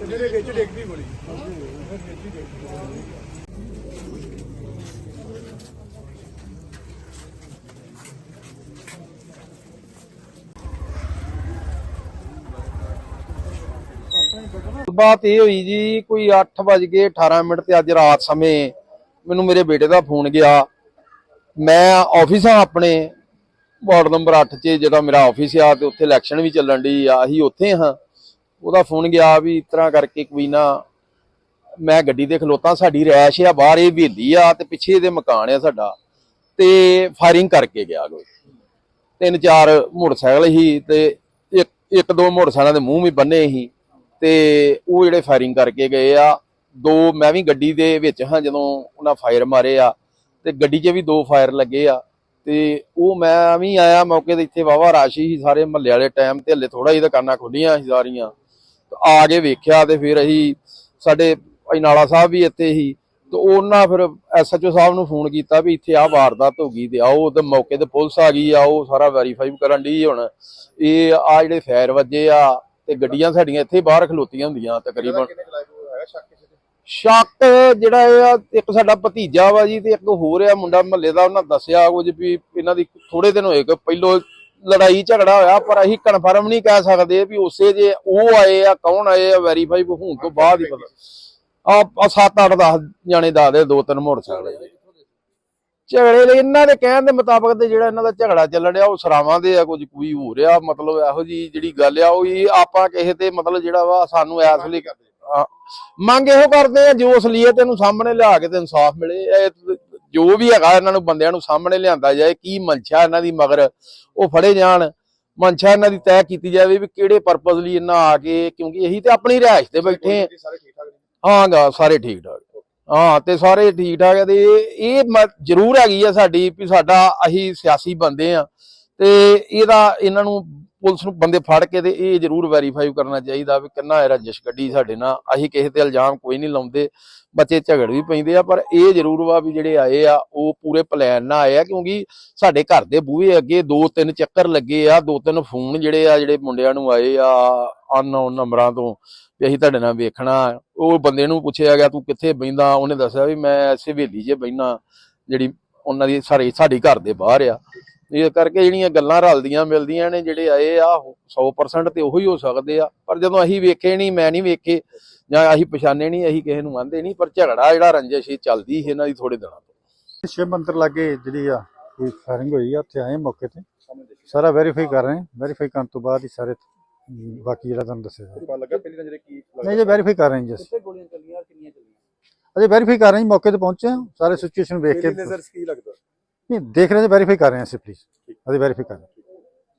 ਜਿਹੜੇ ਵਿੱਚ ਡਿੱਗਦੀ ਗੋਲੀ ਬਾਤ ਇਹ ਹੋਈ ਜੀ, ਕੋਈ 8 ਵਜ ਕੇ 18 ਮਿੰਟ ਤੇ ਅੱਜ ਰਾਤ ਸਮੇਂ ਮੈਨੂੰ ਮੇਰੇ ਬੇਟੇ ਦਾ ਫੋਨ ਗਿਆ। ਮੈਂ ਆਫਿਸ ਆ ਆਪਣੇ ਵਾਰਡ ਨੰਬਰ 8 'ਚ ਜਿਹੜਾ ਮੇਰਾ ਆਫਿਸ ਆ ਤੇ ਉੱਥੇ ਇਲੈਕਸ਼ਨ ਵੀ ਚੱਲਣ ਦੀ ਆ, ਅਸੀਂ ਉੱਥੇ ਹਾਂ। ਉਹਦਾ ਫੋਨ ਗਿਆ ਵੀ ਇਸ ਤਰ੍ਹਾਂ ਕਰਕੇ ਕੋਈ ਨਾ ਮੈਂ ਗੱਡੀ ਤੇ ਖਲੋਤਾ, ਸਾਡੀ ਰੈਸ਼ ਆ, ਬਾਹਰ ਇਹ ਹਵੇਲੀ ਆ ਤੇ ਪਿੱਛੇ ਇਹਦੇ ਮਕਾਨ ਆ ਸਾਡਾ ਤੇ ਫਾਇਰਿੰਗ ਕਰਕੇ ਗਿਆ ਕੋਈ। ਤਿੰਨ ਚਾਰ ਮੋਟਰਸਾਈਕਲ ਸੀ ਤੇ ਇੱਕ ਇੱਕ ਦੋ ਮੋਟਰਸਾਈਕਲਾਂ ਦੇ ਮੂੰਹ ਵੀ ਬੰਨੇ ਸੀ ਤੇ ਉਹ ਜਿਹੜੇ ਫਾਇਰਿੰਗ ਕਰਕੇ ਗਏ ਆ, ਦੋ ਮੈਂ ਵੀ ਗੱਡੀ ਦੇ ਵਿੱਚ ਹਾਂ ਜਦੋਂ ਉਹਨਾਂ ਫਾਇਰ ਮਾਰੇ ਆ ਤੇ ਗੱਡੀ 'ਚ ਵੀ ਦੋ ਫਾਇਰ ਲੱਗੇ ਆ। ਤੇ ਉਹ ਮੈਂ ਵੀ ਆਇਆ ਮੌਕੇ ਤੇ ਇੱਥੇ ਵਾਵਾ ਰਾਸ਼ੀ ਸੀ ਸਾਰੇ ਮਹੱਲੇ ਵਾਲੇ ਟਾਈਮ ਤੇ ਹੱਲੇ ਥੋੜਾ ਜਿਹਾ ਦੁਕਾਨਾਂ ਖੁੱਲੀਆਂ ਸੀ ਸਾਰੀਆਂ। ਆ ਕੇ ਵੇਖਿਆ ਤੇ ਫਿਰ ਅਸੀਂ ਸਾਡੇ ਅਜਨਾਲਾ ਸਾਹਿਬ ਵੀ ਇੱਥੇ ਸੀ। ਤੇ ਉਹਨਾਂ ਫਿਰ ਐਸਐਚਓ ਸਾਹਿਬ ਨੂੰ ਫੋਨ ਕੀਤਾ ਵੀ ਇੱਥੇ ਆ ਵਾਰਦਾਤ ਹੋ ਗਈ ਤੇ ਆਓ, ਤੇ ਮੌਕੇ ਤੇ ਪੁਲਿਸ ਆ ਗਈ ਆ ਉਹ ਸਾਰਾ ਵੈਰੀਫਾਈ ਕਰਨ ਦੀ ਹੁਣ। ਇਹ ਆ ਜਿਹੜੇ ਫਾਇਰ ਵੱਜੇ ਆ ਤੇ ਗੱਡੀਆਂ ਸਾਡੀਆਂ ਇੱਥੇ ਬਾਹਰ ਖਲੋਤੀਆਂ ਹੁੰਦੀਆਂ ਤਕਰੀਬਨ। ਸ਼ੱਕ ਜਿਹੜਾ ਆ, ਇੱਕ ਸਾਡਾ ਭਤੀਜਾ ਵਾ ਜੀ ਤੇ ਇੱਕ ਹੋਰ ਆ ਮੁੰਡਾ ਮਹੱਲੇ ਦਾ, ਉਹਨਾਂ ਦੱਸਿਆ ਕੁਝ ਵੀ ਇਹਨਾਂ ਦੀ ਥੋੜੇ ਦਿਨ ਹੋਏ ਕਿ ਪਹਿਲੋਂ ਲੜਾਈ ਝਗੜਾ ਹੋਇਆ, ਪਰ ਅਸੀਂ ਕਨਫਰਮ ਨਹੀਂ ਕਹਿ ਸਕਦੇ ਵੀ ਉਸੇ ਜੇ ਉਹ ਆਏ ਆ, ਕੌਣ ਆਏ ਆ ਵੈਰੀਫਾਈ ਹੋਣ ਤੋਂ ਬਾਅਦ ਹੀ ਪਤਾ। ਆ ਸੱਤ ਅੱਠ 10 ਜਾਣੇ ਦਾ ਦੇ, ਦੋ ਤਿੰਨ ਮੋਟਰਸਾਈਕਲ ਝਗੜੇ ਲਈ ਇਹਨਾਂ ਦੇ ਕਹਿਣ ਦੇ ਮੁਤਾਬਕ ਤੇ ਜਿਹੜਾ ਇਹਨਾਂ ਦਾ ਝਗੜਾ ਚੱਲਣ ਡਿਆ, ਉਹ ਸਰਾਵਾਂ ਦੇ ਆ, ਕੁਝ ਕੋਈ ਹੋ ਰਿਹਾ ਮਤਲਬ ਇਹੋ ਜੀ ਜਿਹੜੀ ਗੱਲ ਆ, ਉਹ ਆਪਾਂ ਕਿਸੇ ਤੇ ਮਤਲਬ ਜਿਹੜਾ ਵਾ ਸਾਨੂੰ ਐਸ ਲਈ ਕਰਦੇ। ਮੰਗ ਇਹੋ ਕਰਦੇ ਆ ਜੋ ਅਸਲੀਅਤ ਇਹਨੂੰ ਸਾਹਮਣੇ ਲਿਆ ਕੇ ਤੇ ਇਨਸਾਫ ਮਿਲੇ। ਜੋ ਵੀ ਹੈਗਾ ਇਹਨਾਂ ਨੂੰ ਬੰਦਿਆਂ ਨੂੰ ਸਾਹਮਣੇ ਲਿਆਂਦਾ ਜਾਏ ਕੀ ਮਨਸ਼ਾ ਇਹਨਾਂ ਦੀ ਮਗਰ ਉਹ ਫੜੇ ਜਾਣ। ਮਨਸ਼ਾ ਇਹਨਾਂ ਦੀ ਤੈਅ ਕੀਤੀ ਜਾਵੇ ਵੀ ਕਿਹੜੇ ਪਰਪਸ ਲਈ ਇਹਨਾਂ ਆ ਕੇ ਕਿਉਂਕਿ ਇਹੀ ਤੇ ਆਪਣੀ ਰਿਹਾਇਸ਼ ਤੇ ਬੈਠੇ ਆ। ਸਾਰੇ ਠੀਕ ਠਾਕ ਨੇ? ਹਾਂ ਗਾ ਸਾਰੇ ਠੀਕ ਠਾਕ ਹਾਂ ਤੇ ਸਾਰੇ ਠੀਕ ਠਾਕ ਆ ਤੇ ਇਹ ਜ਼ਰੂਰ ਹੈਗੀ ਆ ਸਾਡੀ ਵੀ ਸਾਡਾ ਅਸੀਂ ਸਿਆਸੀ ਬੰਦੇ ਆ। ਤੇ ਇਹਦਾ ਇਹਨਾਂ ਨੂੰ ਪੁਲਿਸ ਨੂੰ ਬੰਦੇ ਫੜ ਕੇ ਤੇ ਇਹ ਜ਼ਰੂਰ ਵੈਰੀਫਾਈ ਕਰਨਾ ਚਾਹੀਦਾ ਵੀ ਕਿੰਨਾ ਇਹ ਰੰਜਿਸ਼ ਕੱਢੀ ਸਾਡੇ ਨਾਲ। ਅਸੀਂ ਕਿਸੇ ਤੇ ਇਲਜ਼ਾਮ ਕੋਈ ਨਹੀਂ ਲਾਉਂਦੇ, ਬੱਚੇ ਝਗੜ ਵੀ ਪੈਂਦੇ ਆ, ਪਰ ਇਹ ਜ਼ਰੂਰ ਵਾ ਵੀ ਜਿਹੜੇ ਆਏ ਆ, ਉਹ ਪੂਰੇ ਪਲਾਨ ਨਾਲ ਆਏ ਆ, ਕਿਉਂਕਿ ਸਾਡੇ ਘਰ ਦੇ ਬੂਹੇ ਅੱਗੇ ਦੋ ਤਿੰਨ ਚੱਕਰ ਲੱਗੇ ਆ, ਦੋ ਤਿੰਨ ਫੋਨ ਜਿਹੜੇ ਆ, ਜਿਹੜੇ ਮੁੰਡਿਆਂ ਨੂੰ ਆਏ ਆ ਅਨਨੋਨ ਨੰਬਰਾਂ ਤੋਂ, ਵੀ ਅਸੀਂ ਤੁਹਾਡੇ ਨਾਲ ਵੇਖਣਾ। ਉਹ ਬੰਦੇ ਨੂੰ ਪੁੱਛਿਆ ਗਿਆ, ਤੂੰ ਕਿੱਥੇ ਬੈਂਦਾ ਉਹਨੇ ਦੱਸਿਆ ਵੀ ਮੈਂ ਐਸੇ ਹਵੇਲੀ 'ਚ ਬੈਣਾ ਜਿਹੜੀ ਉਹਨਾਂ ਦੀ ਸਾਰੇ, ਸਾਡੀ ਘਰ ਦੇ ਬਾਹਰ ਆ। ਇਹ ਕਰਕੇ ਜਿਹੜੀਆਂ ਗੱਲਾਂ ਰਲਦੀਆਂ ਮਿਲਦੀਆਂ ਨੇ ਜਿਹੜੇ ਆਏ ਆ 100% ਤੇ ਉਹੀ ਹੋ ਸਕਦੇ ਆ। ਪਰ ਜਦੋਂ ਅਸੀਂ ਵੇਖੇ ਨਹੀਂ ਮੈਂ ਨਹੀਂ ਵੇਖੇ ਜਾਂ ਅਸੀਂ ਪਛਾਣੇ ਨਹੀਂ ਅਸੀਂ ਕਿਸੇ ਨੂੰ ਆਂਦੇ ਨਹੀਂ ਪਰ ਝਗੜਾ ਜਿਹੜਾ ਰੰਜਿਸ਼ ਇਹ ਚੱਲਦੀ ਸੀ ਇਹਨਾਂ ਦੀ ਥੋੜੇ ਦਿਨਾਂ ਤੋਂ। ਸ਼ਿਵ ਮੰਦਰ ਲਾਗੇ ਜਿਹੜੀ ਆ ਕੋਈ ਫਾਇਰਿੰਗ ਹੋਈ ਆ ਉੱਥੇ ਆਏ ਮੌਕੇ ਤੇ। ਸਾਰਾ ਵੈਰੀਫਾਈ ਕਰ ਰਹੇ ਹਾਂ ਵੈਰੀਫਾਈ ਕਰਨ ਤੋਂ ਬਾਅਦ ਹੀ ਸਾਰੇ ਬਾਕੀ ਜਿਹੜਾ ਤੁਹਾਨੂੰ ਦੱਸਿਆ। ਪਤਾ ਲੱਗਾ ਪਹਿਲੀ ਨਜ਼ਰੇ ਕੀ ਨਹੀਂ ਜੇ ਵੈਰੀਫਾਈ ਕਰ ਰਹੇ ਹਾਂ ਜੀ। ਕਿੱਥੇ ਗੋਲੀਆਂ ਚੱਲੀਆਂ ਕਿੰਨੀਆਂ ਚੱਲੀਆਂ? ਅਜੇ ਵੈਰੀਫਾਈ ਕਰ ਰਹੇ ਮੌਕੇ ਤੇ ਪਹੁੰਚੇ ਸਾਰੇ ਸਿਚੁਏਸ਼ਨ ਵੇਖ ਕੇ ਨਜ਼ਰ ਕੀ ਲੱਗਦਾ? ਨਹੀਂ ਦੇਖ ਰਹੇ ਹਾਂ ਵੈਰੀਫਾਈ ਕਰ ਰਹੇ ਹਾਂ ਅਸੀਂ ਪਲੀਜ਼ ਅਜੇ ਵੈਰੀਫਾਈ ਕਰ ਰਹੇ